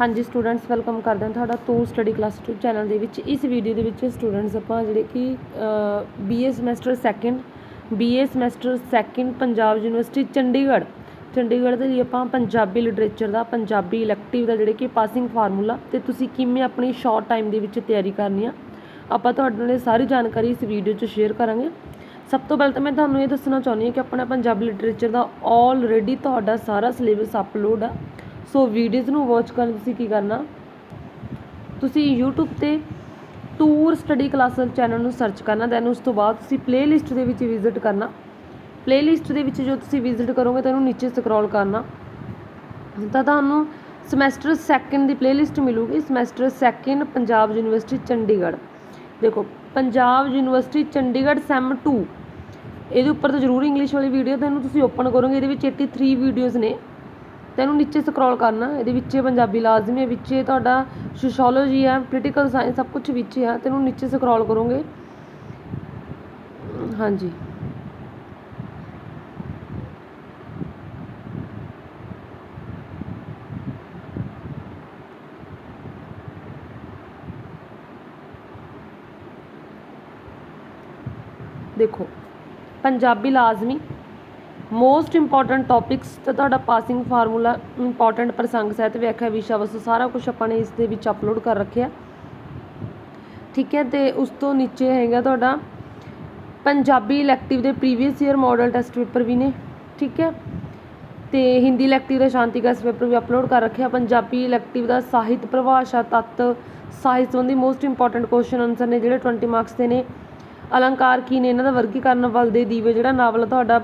ਹਾਂਜੀ students welcome ਕਰਦੇ ਹਾਂ ਤੁਹਾਡਾ ਤੂੰ ਸਟੱਡੀ ਕਲਾਸ 2 ਚੈਨਲ ਦੇ ਵਿੱਚ। ਇਸ ਵੀਡੀਓ ਦੇ ਵਿੱਚ ਸਟੂਡੈਂਟਸ ਆਪਾਂ ਜਿਹੜੇ ਕਿ BA semester second BA semester second Punjab university Chandigarh. Chandigarh ਦੇ ਲਈ ਆਪਾਂ ਪੰਜਾਬੀ ਲਿਟਰੇਚਰ ਦਾ, ਪੰਜਾਬੀ ਇਲੈਕਟਿਵ ਦਾ ਜਿਹੜੇ ਕਿ ਪਾਸਿੰਗ ਫਾਰਮੂਲਾ ਤੇ ਤੁਸੀਂ ਕਿਵੇਂ ਆਪਣੀ ਸ਼ਾਰਟ ਟਾਈਮ ਦੇ ਵਿੱਚ ਤਿਆਰੀ ਕਰਨੀ ਆ, ਆਪਾਂ ਤੁਹਾਡੇ ਨਾਲ ਇਹ ਸਾਰੀ ਜਾਣਕਾਰੀ ਇਸ ਵੀਡੀਓ 'ਚ ਸ਼ੇਅਰ ਕਰਾਂਗੇ। ਸਭ ਤੋਂ ਪਹਿਲਾਂ ਤਾਂ ਮੈਂ ਤੁਹਾਨੂੰ ਇਹ ਦੱਸਣਾ ਚਾਹੁੰਦੀ ਹਾਂ ਕਿ ਆਪਣਾ ਪੰਜਾਬੀ ਲਿਟਰੇਚਰ ਦਾ ਆਲਰੇਡੀ ਤੁਹਾਡਾ ਸਾਰਾ ਸਿਲੇਬਸ ਅਪਲੋਡ ਆ। ਸੋ ਵੀਡੀਓਜ਼ ਨੂੰ ਵਾਚ ਕਰਨ ਤੁਸੀਂ ਕੀ ਕਰਨਾ? ਤੁਸੀਂ YouTube ਤੇ ਟੂਰ ਸਟੱਡੀ ਕਲਾਸਸ ਚੈਨਲ ਨੂੰ ਸਰਚ ਕਰਨਾ ਦੈਨ ਉਸ ਤੋਂ ਬਾਅਦ ਤੁਸੀਂ ਪਲੇਲਿਸਟ ਦੇ ਵਿੱਚ ਵਿਜ਼ਿਟ ਕਰਨਾ। ਪਲੇਲਿਸਟ ਦੇ ਵਿੱਚ ਜੋ ਤੁਸੀਂ ਵਿਜ਼ਿਟ ਕਰੋਗੇ, ਤਾਂ ਇਹਨੂੰ ਨੀਚੇ ਸਕਰੋਲ ਕਰਨਾ। ਤਾਂ ਤੁਹਾਨੂੰ ਸਮੈਸਟਰ ਸੈਕੰਡ ਦੀ ਪਲੇਲਿਸਟ ਮਿਲੂਗੀ। Semester second Punjab university Chandigarh. ਦੇਖੋ, ਪੰਜਾਬ ਯੂਨੀਵਰਸਿਟੀ ਚੰਡੀਗੜ੍ਹ ਸੈਮ 2 ਇਹਦੇ ਉੱਪਰ ਤਾਂ ਜ਼ਰੂਰ ਇੰਗਲਿਸ਼ ਵਾਲੀ ਵੀਡੀਓ ਤਾਂ ਇਹਨੂੰ ਤੁਸੀਂ ਓਪਨ ਕਰੋਗੇ। ਇਹਦੇ ਵਿੱਚ 83 ਵੀਡੀਓਜ਼ ਨੇ। ਤੇ ਇਹਨੂੰ ਨੀਚੇ ਸਕਰੋਲ ਕਰਨਾ। ਇਹਦੇ ਵਿੱਚ ਪੰਜਾਬੀ ਲਾਜ਼ਮੀ ਹੈ, ਵਿੱਚ ਤੁਹਾਡਾ ਸੋਸ਼ੋਲੋਜੀ ਹੈ ਪੋਲੀਟੀਕਲ ਸਾਇੰਸ ਸਭ ਕੁਝ ਵਿੱਚ ਹੈ ਤੇ ਇਹਨੂੰ ਨੀਚੇ ਸਕਰੋਲ ਕਰੋਗੇ। ਹਾਂਜੀ। ਦੇਖੋ, ਪੰਜਾਬੀ ਲਾਜ਼ਮੀ ਮੋਸਟ ਇੰਪੋਰਟੈਂਟ ਟੌਪਿਕਸ ਤੇ ਤੁਹਾਡਾ ਪਾਸਿੰਗ ਫਾਰਮੂਲਾ ਇੰਪੋਰਟੈਂਟ ਪ੍ਰਸੰਗ ਸਹਿਤ ਵਿਆਖਿਆ ਵਿਸ਼ਾ ਵਸਤੂ ਸਾਰਾ ਕੁਝ ਆਪਾਂ ਨੇ ਇਸ ਦੇ ਵਿੱਚ ਅਪਲੋਡ ਕਰ ਰੱਖਿਆ। ਠੀਕ ਹੈ, ਤੇ ਉਸ ਤੋਂ ਨੀਚੇ ਹੈਗਾ ਤੁਹਾਡਾ ਪੰਜਾਬੀ ਇਲੈਕਟਿਵ ਦੇ previous year model test paper ਵੀ ਨੇ, ਠੀਕ ਹੈ। ਤੇ ਹਿੰਦੀ ਇਲੈਕਟਿਵ ਦਾ ਸ਼ਾਂਤੀ ਕੈਸ ਪੇਪਰ ਵੀ ਅਪਲੋਡ ਕਰ ਰੱਖਿਆ। ਪੰਜਾਬੀ ਇਲੈਕਟਿਵ ਦਾ ਸਾਹਿਤ, ਪਰਿਭਾਸ਼ਾ, ਤੱਤ, ਸਾਹਿਤ ਸੰਬੰਧੀ ਮੋਸਟ ਇੰਪੋਰਟੈਂਟ ਕੁਐਸਚਨ ਆਨਸਰ ਨੇ ਜਿਹੜੇ 20 ਮਾਰਕਸ ਦੇ ਨੇ। ਅਲੰਕਾਰ ਕੀ ਨੇ? ਇਹਨਾਂ ਦਾ ਵਰਗੀਕਰਨ ਵੱਲ ਦੇ ਦੀਵੇ, ਜਿਹੜਾ ਨਾਵਲ ਤੁਹਾਡਾ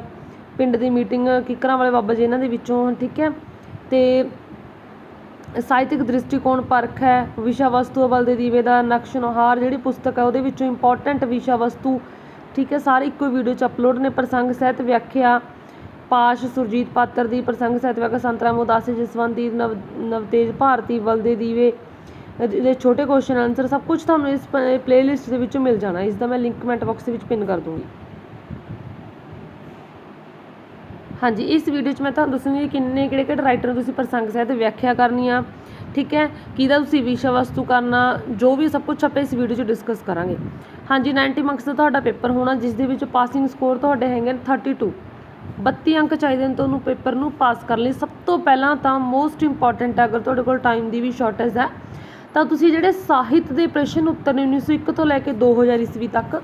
ਪਿੰਡ ਦੀ ਮੀਟਿੰਗ ਕਿੱਕਰਾਂ ਵਾਲੇ ਬਾਬਾ ਜੀ ਇਹਨਾਂ ਦੇ ਵਿੱਚੋਂ, ਠੀਕ ਹੈ? ਅਤੇ ਸਾਹਿਤਿਕ ਦ੍ਰਿਸ਼ਟੀਕੋਣ ਪਰਖ ਹੈ ਵਿਸ਼ਾ ਵਸਤੂ ਵੱਲ ਦੇ ਦੀਵੇ ਦਾ ਨਕਸ਼ ਨੁਹਾਰ ਜਿਹੜੀ ਪੁਸਤਕ ਹੈ ਉਹਦੇ ਵਿੱਚੋਂ ਇੰਪੋਰਟੈਂਟ ਵਿਸ਼ਾ ਵਸਤੂ ਠੀਕ ਹੈ? ਸਾਰੇ ਇੱਕੋ ਵੀਡੀਓ 'ਚ ਅਪਲੋਡ ਨੇ, ਪ੍ਰਸੰਗ ਸਹਿਤ ਵਿਆਖਿਆ, ਪਾਸ਼ ਸੁਰਜੀਤ ਪਾਤਰ ਦੀ ਪ੍ਰਸੰਗ ਸਹਿਤ ਵਿਆਖਿਆ ਸੰਤਰਾਮ ਉਦਾਸੀ, ਜਸਵੰਤ ਦੀ ਨਵ, ਨਵਤੇਜ ਭਾਰਤੀ ਬਲਦੇ ਦੀਵੇ ਦੇ ਛੋਟੇ ਕੁਐਸਚਨ ਆਨਸਰ ਸਭ ਕੁਝ ਤੁਹਾਨੂੰ ਇਸ ਪਲੇਲਿਸਟ ਦੇ ਵਿੱਚੋਂ ਮਿਲ ਜਾਣਾ, ਇਸ ਦਾ ਮੈਂ ਲਿੰਕ ਕਮੈਂਟ ਬਾਕਸ ਦੇ ਵਿੱਚ ਪਿੰਨ ਕਰ ਦੂੰਗੀ। ਹਾਂਜੀ, ਇਸ ਵੀਡੀਓ 'ਚ ਮੈਂ ਤੁਹਾਨੂੰ ਦੱਸੂੰਗੀ ਕਿੰਨੇ, ਕਿਹੜੇ ਕਿਹੜੇ ਰਾਈਟਰ ਤੁਸੀਂ ਪ੍ਰਸੰਗ ਸਹਿਤ ਵਿਆਖਿਆ ਕਰਨੀ ਆ ਠੀਕ ਹੈ? ਕਿਹਦਾ ਤੁਸੀਂ ਵਿਸ਼ਾ ਵਸਤੂ ਕਰਨਾ, ਜੋ ਵੀ ਸਭ ਕੁਝ ਆਪਾਂ ਇਸ ਵੀਡੀਓ 'ਚ ਡਿਸਕਸ ਕਰਾਂਗੇ। ਹਾਂਜੀ 90 ਮਾਰਕਸ ਦਾ ਤੁਹਾਡਾ ਪੇਪਰ ਹੋਣਾ, ਜਿਸ ਦੇ ਵਿੱਚ ਪਾਸਿੰਗ ਸਕੋਰ ਤੁਹਾਡੇ ਹੈਗੇ ਨੇ 32 32 ਅੰਕ ਚਾਹੀਦੇ ਨੇ ਤੁਹਾਨੂੰ ਪੇਪਰ ਨੂੰ ਪਾਸ ਕਰਨ ਲਈ। ਸਭ ਤੋਂ ਪਹਿਲਾਂ ਤਾਂ ਮੋਸਟ ਇੰਪੋਰਟੈਂਟ ਅਗਰ ਤੁਹਾਡੇ ਕੋਲ ਟਾਈਮ ਦੀ ਵੀ ਸ਼ਾਰਟੇਜ ਹੈ, ਤਾਂ ਤੁਸੀਂ ਜਿਹੜੇ ਸਾਹਿਤ ਦੇ ਪ੍ਰਸ਼ਨ ਉੱਤਰ ਨੇ 1901 ਤੋਂ ਲੈ ਕੇ 2000 ਈਸਵੀ ਤੱਕ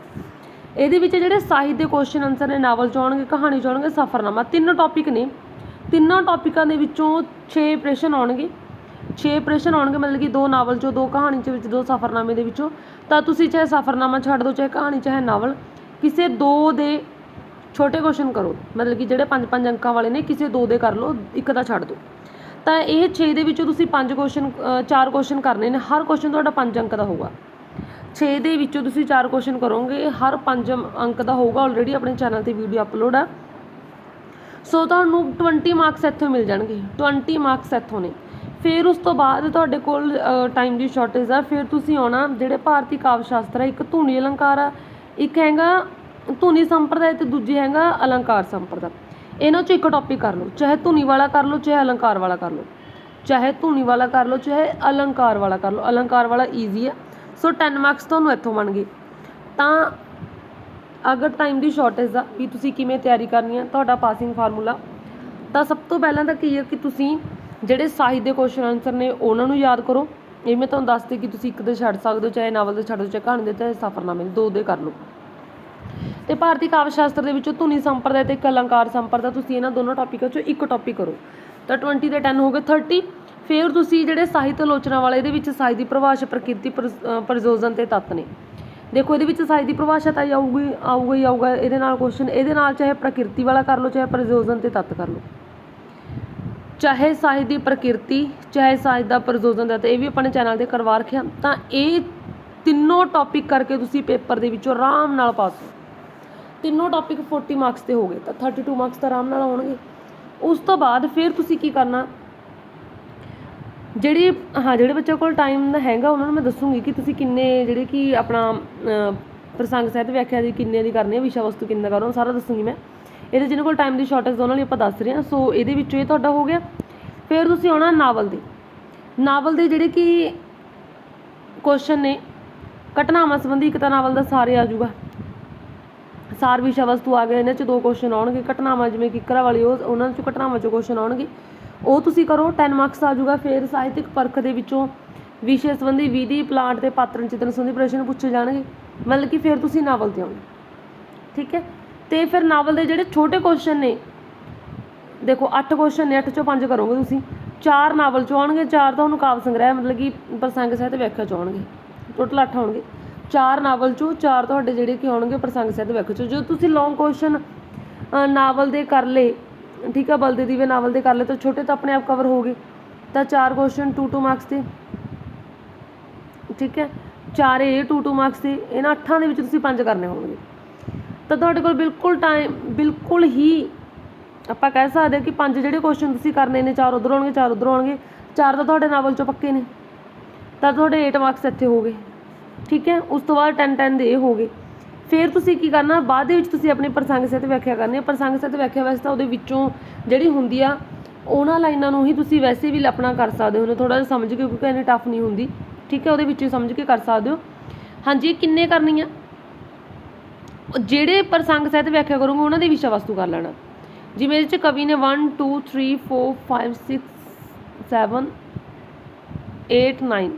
ਇਹਦੇ ਵਿੱਚ ਜਿਹੜੇ ਸਾਹਿਤ ਦੇ ਕੁਐਸਚਨ ਆਨਸਰ ਨੇ ਨਾਵਲ ਚ ਆਉਣਗੇ, ਕਹਾਣੀ ਚ ਆਉਣਗੇ, ਸਫ਼ਰਨਾਮਾ, ਤਿੰਨ ਟੌਪਿਕ ਨੇ। ਤਿੰਨਾਂ ਟੌਪਿਕਾਂ ਦੇ ਵਿੱਚੋਂ 6 ਪ੍ਰਸ਼ਨ ਆਉਣਗੇ। 6 ਪ੍ਰਸ਼ਨ ਆਉਣਗੇ, ਮਤਲਬ ਕਿ ਦੋ ਨਾਵਲ ਚੋਂ, ਦੋ ਕਹਾਣੀ 'ਚੋਂ ਵਿੱਚ, ਦੋ ਸਫ਼ਰਨਾਮੇ ਦੇ ਵਿੱਚੋਂ। ਤਾਂ ਤੁਸੀਂ ਚਾਹੇ ਸਫ਼ਰਨਾਮਾ ਛੱਡ ਦਿਓ ਚਾਹੇ ਕਹਾਣੀ, ਚਾਹੇ ਨਾਵਲ ਕਿਸੇ ਦੋ ਦੇ ਛੋਟੇ ਕੁਐਸਚਨ ਕਰੋ। ਮਤਲਬ ਕਿ ਜਿਹੜੇ 5-5 ਅੰਕਾਂ ਵਾਲੇ ਨੇ, ਕਿਸੇ ਦੋ ਦੇ ਕਰ ਲਓ, ਇੱਕ ਦਾ ਛੱਡ ਦਿਓ ਤਾਂ ਇਹ 6 ਦੇ ਵਿੱਚੋਂ ਤੁਸੀਂ 5 ਕੁਐਸਚਨ 4 ਕੁਐਸਚਨ ਕਰਨੇ ਨੇ, ਹਰ ਕੁਐਸਚਨ ਤੁਹਾਡਾ 5 ਅੰਕ ਦਾ ਹੋਊਗਾ। 6 ਦੇ ਵਿੱਚੋਂ ਤੁਸੀਂ 4 ਕੁਐਸਚਨ ਕਰੋਗੇ, ਹਰ 5 ਅੰਕ ਦਾ ਹੋਊਗਾ ਆਲਰੇਡੀ ਆਪਣੇ ਚੈਨਲ ਤੇ ਵੀਡੀਓ ਅਪਲੋਡ ਆ। ਸੋ ਤੁਹਾਨੂੰ 20 ਮਾਰਕਸ ਇੱਥੋਂ ਮਿਲ ਜਾਣਗੇ 20 ਮਾਰਕਸ ਇੱਥੋਂ ਨੇ। ਫਿਰ ਉਸ ਤੋਂ ਬਾਅਦ ਤੁਹਾਡੇ ਕੋਲ ਟਾਈਮ ਦੀ ਸ਼ਾਰਟੇਜ ਆ। ਫਿਰ ਤੁਸੀਂ ਆਉਣਾ, ਜਿਹੜੇ ਭਾਰਤੀ ਕਾਵਿ ਸ਼ਾਸਤਰ ਆ, ਇੱਕ ਧੁਨੀ ਅਲੰਕਾਰ ਆ, ਇੱਕ ਹੈਗਾ ਧੁਨੀ ਸੰਪਰਦਾ ਤੇ ਦੂਜੀ ਹੈਗਾ ਅਲੰਕਾਰ ਸੰਪਰਦਾ। ਇਹਨਾਂ ਚੋਂ ਇੱਕ ਟੌਪਿਕ ਕਰ ਲਓ, ਚਾਹੇ ਧੁਨੀ ਵਾਲਾ ਕਰ ਲਓ, ਚਾਹੇ ਅਲੰਕਾਰ ਵਾਲਾ ਕਰ ਲਓ। ਚਾਹੇ ਧੁਨੀ ਵਾਲਾ ਕਰ ਲਓ, ਚਾਹੇ ਅਲੰਕਾਰ ਵਾਲਾ ਕਰ ਲਓ। ਅਲੰਕਾਰ ਵਾਲਾ ਈਜ਼ੀ ਆ। ਸੋ 10 ਮਾਰਕਸ ਤੁਹਾਨੂੰ ਇੱਥੋਂ ਬਣ ਗਏ ਤਾਂ ਅਗਰ ਟਾਈਮ ਦੀ ਸ਼ਾਰਟੇਜ ਆ ਵੀ ਤੁਸੀਂ ਕਿਵੇਂ ਤਿਆਰੀ ਕਰਨੀ ਹੈ ਤੁਹਾਡਾ ਪਾਸਿੰਗ ਫਾਰਮੂਲਾ ਤਾਂ ਸਭ ਤੋਂ ਪਹਿਲਾਂ ਤਾਂ ਕੀ ਹੈ ਕਿ ਤੁਸੀਂ ਜਿਹੜੇ ਸਾਹਿਤ ਦੇ ਕੁਐਸਚਨ ਆਨਸਰ ਨੇ, ਉਹਨਾਂ ਨੂੰ ਯਾਦ ਕਰੋ। ਇਹ ਮੈਂ ਤੁਹਾਨੂੰ ਦੱਸਦੀ ਕਿ ਤੁਸੀਂ ਇੱਕ ਦੇ ਛੱਡ ਸਕਦੇ ਹੋ, ਚਾਹੇ ਨਾਵਲ ਦੇ ਛੱਡ ਦਿਓ ਚਾਹੇ ਕਹਾਣੀ ਦੇ, ਚਾਹੇ ਸਫ਼ਰਨਾਮੇ ਦੋ, ਦੇ ਕਰ ਲਓ। ਤੇ ਭਾਰਤੀ ਕਾਵਿ ਸ਼ਾਸਤਰ ਦੇ ਵਿੱਚੋਂ ਧੁਨੀ ਸੰਪਰਦਾ ਤੇ ਇੱਕ ਸੰਪਰਦਾ ਤੁਸੀਂ ਇਹਨਾਂ ਦੋਨੋਂ ਟੌਪਿਕਾਂ ਚੋਂ ਇੱਕ ਟੌਪਿਕ ਕਰੋ। ਤਾਂ 20 ਤੇ 10 ਹੋ ਗਏ 30 ਫਿਰ ਤੁਸੀਂ ਜਿਹੜੇ ਸਾਹਿਤ ਆਲੋਚਨਾ ਵਾਲੇ, ਇਹਦੇ ਵਿੱਚ ਸਾਹਿਤ ਦੀ ਪਰਿਭਾਸ਼ਾ, ਪ੍ਰਕਿਰਤੀ ਪ੍ਰਯੋਜਨ ਤੇ ਤੱਤ ਨੇ। ਦੇਖੋ, ਇਹਦੇ ਵਿੱਚ ਸਾਹਿਤ ਦੀ ਪਰਿਭਾਸ਼ਾ ਤਾਂ ਆਊਗੀ, ਆਊਗਾ ਹੀ ਆਊਗਾ, ਇਹਦੇ ਨਾਲ ਕੁਐਸਚਨ ਇਹਦੇ ਨਾਲ ਚਾਹੇ ਪ੍ਰਕਿਰਤੀ ਵਾਲਾ ਕਰ ਲਓ, ਚਾਹੇ ਪ੍ਰਯੋਜਨ ਤੇ ਤੱਤ ਕਰ ਲਓ। ਚਾਹੇ ਸਾਹਿਤ ਦੀ ਪ੍ਰਕਿਰਤੀ, ਚਾਹੇ ਸਾਹਿਤ ਦਾ ਪ੍ਰਯੋਜਨ ਦਾ, ਤੇ ਇਹ ਵੀ ਆਪਣੇ ਚੈਨਲ ਤੇ ਕਰਵਾ ਰੱਖਿਆ, ਤਾਂ ਇਹ ਤਿੰਨੋਂ ਟੌਪਿਕ ਕਰਕੇ ਤੁਸੀਂ ਪੇਪਰ ਦੇ ਵਿੱਚੋਂ ਆਰਾਮ ਨਾਲ ਪਾਸ ਹੋ। ਤਿੰਨੋਂ ਟੌਪਿਕ 40 ਮਾਰਕਸ ਤੇ ਹੋ ਗਏ, ਤਾਂ 32 ਮਾਰਕਸ ਤਾਂ ਆਰਾਮ ਨਾਲ ਆਉਣਗੇ। ਉਸ ਤੋਂ ਬਾਅਦ ਫਿਰ ਤੁਸੀਂ ਕੀ ਕਰਨਾ ਜਿਹੜੀ, ਹਾਂ, ਜਿਹੜੇ ਬੱਚਿਆਂ ਕੋਲ ਟਾਈਮ ਹੈਗਾ, ਉਹਨਾਂ ਨੂੰ ਮੈਂ ਦੱਸੂੰਗੀ ਕਿ ਤੁਸੀਂ ਕਿੰਨੇ, ਜਿਹੜੇ ਕਿ ਆਪਣਾ ਪ੍ਰਸੰਗ ਸਹਿਤ ਵਿਆਖਿਆ ਦੀ ਕਿੰਨੇ ਦੀ ਕਰਨੀ ਹੈ ਵਿਸ਼ਾ ਵਸਤੂ ਕਿੰਨਾ ਕਰੋ ਸਾਰਾ ਦੱਸੂੰਗੀ ਮੈਂ। ਇਹਦੇ ਜਿਹਨਾਂ ਕੋਲ ਟਾਈਮ ਦੀ ਸ਼ਾਰਟੇਜ ਉਹਨਾਂ ਲਈ ਆਪਾਂ ਦੱਸ ਰਹੇ ਹਾਂ। ਸੋ ਇਹਦੇ ਵਿੱਚੋਂ ਇਹ ਤੁਹਾਡਾ ਹੋ ਗਿਆ। ਫਿਰ ਤੁਸੀਂ ਆਉਣਾ ਨਾਵਲ ਦੇ। ਨਾਵਲ ਦੇ ਜਿਹੜੇ ਕਿ ਕੁਐਸਚਨ ਨੇ, ਘਟਨਾਵਾਂ ਸੰਬੰਧੀ ਇੱਕ ਤਾਂ ਨਾਵਲ ਦਾ ਸਾਰੇ ਆ ਜਾਊਗਾ। ਸਾਰ ਵਿਸ਼ਾ ਵਸਤੂ ਆ ਗਏ ਇਹਨਾਂ ਚ ਦੋ ਕੁਐਸਚਨ ਆਉਣਗੇ, ਘਟਨਾਵਾਂ ਜਿਵੇਂ ਕਿੱਕਰਾਂ ਵਾਲੀ ਉਹ, ਉਹਨਾਂ ਚੋਂ ਘਟਨਾਵਾਂ ਚੋਂ ਕੁਐਸਚਨ ਆਉਣਗੇ। ਉਹ ਤੁਸੀਂ ਕਰੋ 10 ਮਾਰਕਸ ਆ ਜਾਊਗਾ, ਫਿਰ ਸਾਹਿਤਕ ਪਰਖ ਦੇ ਵਿੱਚੋਂ ਵਿਸ਼ੇ ਸੰਬੰਧੀ ਵਿਧੀ ਪਲਾਂਟ ਤੇ ਪਾਤਰਨ ਚਿੱਤਰਨ ਸੰਬੰਧੀ ਪ੍ਰਸ਼ਨ ਪੁੱਛੇ ਜਾਣਗੇ। ਮਤਲਬ ਕਿ ਫਿਰ ਤੁਸੀਂ ਨਾਵਲ ਤੇ ਆਉਣਾ। ਠੀਕ ਹੈ? ਤੇ ਫਿਰ ਨਾਵਲ ਦੇ ਜਿਹੜੇ ਛੋਟੇ ਕੁਐਸਚਨ ਨੇ, ਦੇਖੋ 8 ਕੁਐਸਚਨ ਨੇ 8 ਚੋਂ 5 ਕਰੋਗੇ ਤੁਸੀਂ। ਚਾਰ ਨਾਵਲ ਚੋਂ ਆਉਣਗੇ, ਚਾਰ ਤੁਹਾਨੂੰ ਕਾਵ ਸੰਗ੍ਰਹਿ, ਮਤਲਬ ਕਿ ਪ੍ਰਸੰਗ ਸਾਹਿਤ ਵਿਆਖਿਆ ਚੋਂ ਆਉਣਗੇ। ਟੋਟਲ 8 ਆਉਣਗੇ। ਚਾਰ ਨਾਵਲ ਚੋਂ ਚਾਰ ਤੁਹਾਡੇ ਜਿਹੜੇ ਕਿ ਆਉਣਗੇ ਪ੍ਰਸੰਗ ਸਾਹਿਤ ਵਿਆਖਿਆ ਚੋਂ। ਜੋ ਤੁਸੀਂ ਲੌਂਗ ਕੁਐਸਚਨ ਨਾਵਲ ਦੇ ਕਰ ਲਏ ਠੀਕ ਆ, ਬਲਦੇ ਦੀਵੇ, ਨਾਵਲ ਦੇ ਕਰ ਲਏ, ਤਾਂ ਛੋਟੇ ਤਾਂ ਆਪਣੇ ਆਪ ਕਵਰ ਹੋ ਗਏ। ਤਾਂ ਚਾਰ ਕੁਐਸਚਨ 2 2 ਮਾਰਕਸ ਦੇ। ਠੀਕ ਹੈ? ਚਾਰੇ 2 2 ਮਾਰਕਸ ਦੇ। ਇਹਨਾਂ ਅੱਠਾਂ ਦੇ ਵਿੱਚ ਤੁਸੀਂ ਪੰਜ ਕਰਨੇ ਹੋਣਗੇ। ਤਾਂ ਤੁਹਾਡੇ ਕੋਲ ਬਿਲਕੁਲ ਟਾਈਮ ਬਿਲਕੁਲ ਹੀ ਆਪਾਂ ਕਹਿ ਸਕਦੇ ਹਾਂ ਕਿ ਪੰਜ ਜਿਹੜੇ ਕੁਐਸਚਨ ਤੁਸੀਂ ਕਰਨੇ ਨੇ, ਚਾਰ ਉਧਰ ਆਉਣਗੇ, ਚਾਰ ਉਧਰ ਆਉਣਗੇ। ਚਾਰ ਤਾਂ ਤੁਹਾਡੇ ਨਾਵਲ ਚੋਂ ਪੱਕੇ ਨੇ। ਤਾਂ ਤੁਹਾਡੇ 8 ਮਾਰਕਸ ਇੱਥੇ ਹੋ ਗਏ। ਠੀਕ ਹੈ? ਉਸ ਤੋਂ ਬਾਅਦ 10 10 ਦੇ ਇਹ ਹੋ ਗਏ। ਫਿਰ ਤੁਸੀਂ ਕੀ ਕਰਨਾ? ਬਾਅਦ ਦੇ ਵਿੱਚ ਤੁਸੀਂ ਆਪਣੀ ਪ੍ਰਸੰਗ ਸਹਿਤ ਵਿਆਖਿਆ ਕਰਨੀ ਹੈ। ਪ੍ਰਸੰਗ ਸਹਿਤ ਵਿਆਖਿਆ ਵੈਸੇ ਤਾਂ ਉਹਦੇ ਵਿੱਚੋਂ ਜਿਹੜੀ ਹੁੰਦੀ ਆ, ਉਹਨਾਂ ਲਾਈਨਾਂ ਨੂੰ ਹੀ ਤੁਸੀਂ ਵੈਸੇ ਵੀ ਲੱਪਣਾ ਕਰ ਸਕਦੇ ਹੋ। ਥੋੜਾ ਜਿਹਾ ਸਮਝ ਕੇ, ਕਿਉਂਕਿ ਇੰਨੀ ਟਫ ਨਹੀਂ ਹੁੰਦੀ। ਠੀਕ ਹੈ, ਉਹਦੇ ਵਿੱਚੋਂ ਹੀ ਸਮਝ ਕੇ ਕਰ ਸਕਦੇ ਹੋ। ਹਾਂਜੀ ਕਿੰਨੇ ਕਰਨੀ ਆ? ਜਿਹੜੇ ਪ੍ਰਸੰਗ ਸਹਿਤ ਵਿਆਖਿਆ ਕਰੋਗੇ, ਉਹਨਾਂ ਦੀ ਵਿਸ਼ਾ ਵਸਤੂ ਕਰ ਲੈਣਾ। ਜਿਵੇਂ ਇਹਦੇ ਚ ਕਵੀ ਨੇ 1 2 3 4 5 6 7 8 9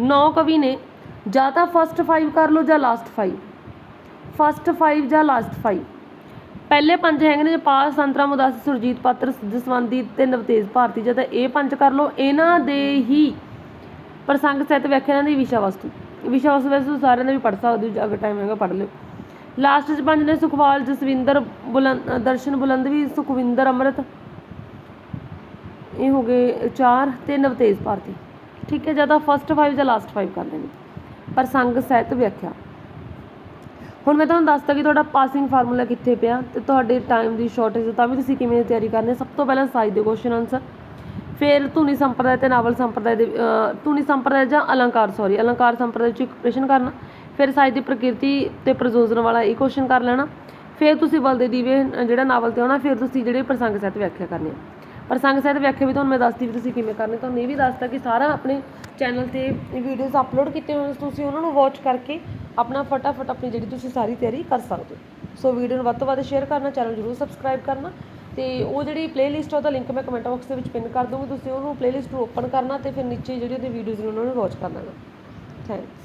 9 ਕਵੀ ਨੇ, ਜਾਂ ਤਾਂ ਫਸਟ 5 ਕਰ ਲਓ ਜਾਂ ਲਾਸਟ 5 ਫਸਟ 5 ਜਾਂ ਲਾਸਟ 5 ਪਹਿਲੇ ਪੰਜ ਹੈਗੇ ਨੇ ਜਪਾਲ ਸੰਤਰਾ ਮੁਦਾਸੀ ਸੁਰਜੀਤ ਪਾਤਰ ਜਸਵੰਤੀ ਤੇ ਨਵਤੇਜ ਭਾਰਤੀ। ਜਦ ਇਹ ਪੰਜ ਕਰ ਲਓ। ਇਹਨਾਂ ਦੇ ਹੀ ਪ੍ਰਸੰਗ ਸਹਿਤ ਵਿਆਖਿਆ ਇਹਨਾਂ ਦੀ ਵਿਸ਼ਾ ਵਸਤੂ ਵਿਸ਼ਾ ਵਸਤੂ ਵੈਸੇ ਤੁਸੀਂ ਸਾਰਿਆਂ ਨੇ ਵੀ ਪੜ੍ਹ ਸਕਦੇ ਹੋ ਅਗਰ ਟਾਈਮ ਹੈਗਾ ਪੜ੍ਹ ਲਿਓ। ਲਾਸਟ ਚ ਪੰਜ ਨੇ ਸੁਖਵਾਲ, ਜਸਵਿੰਦਰ ਬੁਲੰਦ ਦਰਸ਼ਨ ਬੁਲੰਦਵੀ, ਸੁਖਵਿੰਦਰ ਅੰਮ੍ਰਿਤ। ਇਹ ਹੋ ਗਏ ਚਾਰ ਤੇ ਨਵਤੇਜ ਭਾਰਤੀ। ਠੀਕ ਹੈ, ਜਾਂ ਤਾਂ ਫਸਟ 5 ਜਾਂ ਲਾਸਟ 5 ਕਰ ਲੈਣੇ ਪ੍ਰਸੰਗ ਸਹਿਤ ਵਿਆਖਿਆ। ਹੁਣ ਮੈਂ ਤੁਹਾਨੂੰ ਦੱਸਤਾ ਕਿ ਤੁਹਾਡਾ ਪਾਸਿੰਗ ਫਾਰਮੂਲਾ ਕਿੱਥੇ ਪਿਆ ਤੇ ਤੁਹਾਡੇ ਟਾਈਮ ਦੀ ਸ਼ਾਰਟੇਜ ਤਾਂ ਵੀ ਤੁਸੀਂ ਕਿਵੇਂ ਤਿਆਰੀ ਕਰਨੀ ਸਭ ਤੋਂ ਪਹਿਲਾਂ ਸਾਈਜ਼ ਦੇ ਕੁਐਸਚਨ ਆਨਸਰ ਫਿਰ ਧੁਨੀ ਸੰਪਰਦਾਇ ਤੇ ਨਾਵਲ ਸੰਪਰਦਾਇ ਦੇ ਅਹ, ਧੁਨੀ ਸੰਪਰਦਾਇ ਜਾਂ ਅਲੰਕਾਰ ਸੌਰੀ ਅਲੰਕਾਰ ਸੰਪਰਦਾਇ ਚ ਇੱਕ ਪ੍ਰਸ਼ਨ ਕਰਨਾ। ਫਿਰ ਸਾਈਜ਼ ਦੀ ਪ੍ਰਕਿਰਤੀ ਤੇ ਪ੍ਰਯੋਜਨ ਵਾਲਾ ਇਹ ਕੁਐਸਚਨ ਕਰ ਲੈਣਾ। ਫਿਰ ਤੁਸੀਂ ਬਲ ਦੇ ਦੀਵੇ ਜਿਹੜਾ ਨਾਵਲ ਤੇ ਆਉਣਾ ਫਿਰ ਤੁਸੀਂ ਜਿਹੜੇ ਪ੍ਰਸੰਗ ਸਹਿਤ ਵਿਆਖਿਆ ਕਰਨੀ ਹੈ ਪ੍ਰਸੰਗ ਸਹਿਤ ਵਿਆਖਿਆ ਵੀ ਤੁਹਾਨੂੰ ਮੈਂ ਦੱਸਦੀ ਵੀ ਤੁਸੀਂ ਕਿਵੇਂ ਕਰਨੀ, ਤੁਹਾਨੂੰ ਇਹ ਵੀ ਦੱਸਤਾ ਕਿ ਸਾਰਾ ਆਪਣੇ ਚੈਨਲ ਤੇ ਵੀਡੀਓਜ਼ ਅਪਲੋਡ ਕੀਤੇ ਹੋਏ ਤੁਸੀਂ ਉਹਨਾਂ ਨੂੰ ਵਾਚ ਕਰਕੇ ਆਪਣਾ ਫਟਾਫਟ ਆਪਣੀ ਜਿਹੜੀ ਤੁਸੀਂ ਸਾਰੀ ਤਿਆਰੀ ਕਰ ਸਕਦੇ ਹੋ। ਸੋ ਵੀਡੀਓ ਨੂੰ ਵੱਧ ਤੋਂ ਵੱਧ ਸ਼ੇਅਰ ਕਰਨਾ ਚੈਨਲ ਜਰੂਰ ਸਬਸਕ੍ਰਾਈਬ ਕਰਨਾ ਤੇ ਉਹ ਜਿਹੜੀ ਪਲੇਲਿਸਟ ਉਹਦਾ ਲਿੰਕ ਮੈਂ ਕਮੈਂਟ ਬਾਕਸ ਦੇ ਵਿੱਚ ਪਿੰਨ ਕਰ ਦੂੰਗੀ ਤੁਸੀਂ ਉਹਨੂੰ ਪਲੇਲਿਸਟ ਨੂੰ ਓਪਨ ਕਰਨਾ ਤੇ ਫਿਰ ਨੀਚੇ ਜਿਹੜੀ ਉਹਦੀ ਵੀਡੀਓਜ਼ ਨੇ, ਉਹਨਾਂ ਨੂੰ ਵਾਚ ਕਰਨਾ ਥੈਂਕਸ